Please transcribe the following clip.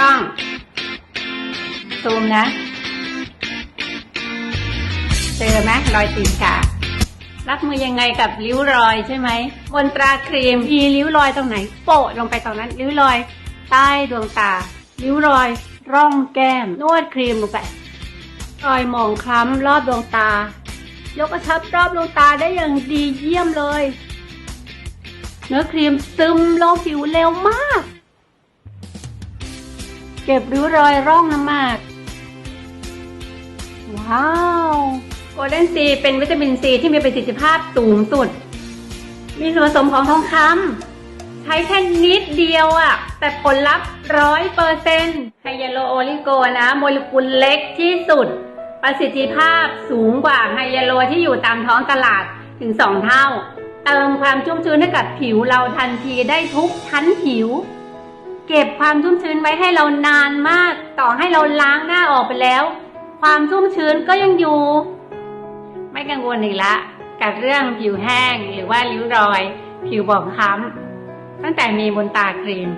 ร่อง ซูมนะ เจอไหมรอยตีนการับมือยังไงกับริ้วรอยใช่ไหม บนตราครีมมีริ้วรอยตรงไหน โปะลงไปตรงนั้น ริ้วรอย ใต้ดวงตา ริ้วรอย ร่องแก้ม นวดครีมลงไป รอยหมองคล้ำรอบดวงตา ยกกระชับรอบดวงตาได้อย่างดีเยี่ยมเลย เนื้อครีมซึมลงผิวเร็วมาก เก็บริ้วรอยร่องน้ำหมาก ว้าวโกลเด้นซีเป็นวิตามินซีที่มีประสิทธิภาพสูงสุด มีส่วนผสมของทองคำใช้แค่นิดเดียวอะแต่ผลลัพธ์ร้อยเปอร์เซ็นต์ไฮยาโลโอลิโกนะโมเลกุลเล็กที่สุด ประสิทธิภาพสูงกว่าไฮยาโลที่อยู่ตามท้องตลาดถึงสองเท่า เติมความชุ่มชื้นให้กับผิวเราทันทีได้ทุกชั้นผิว เก็บความชุ่มชื้นไว้ให้เรานานมาก ต่อให้เราล้างหน้าออกไปแล้ว ความชุ่มชื้นก็ยังอยู่ ไม่กังวลอีกละกับเรื่องผิวแห้งหรือว่าริ้วรอย ผิวบอบคล้ำตั้งแต่มีบนตาครีม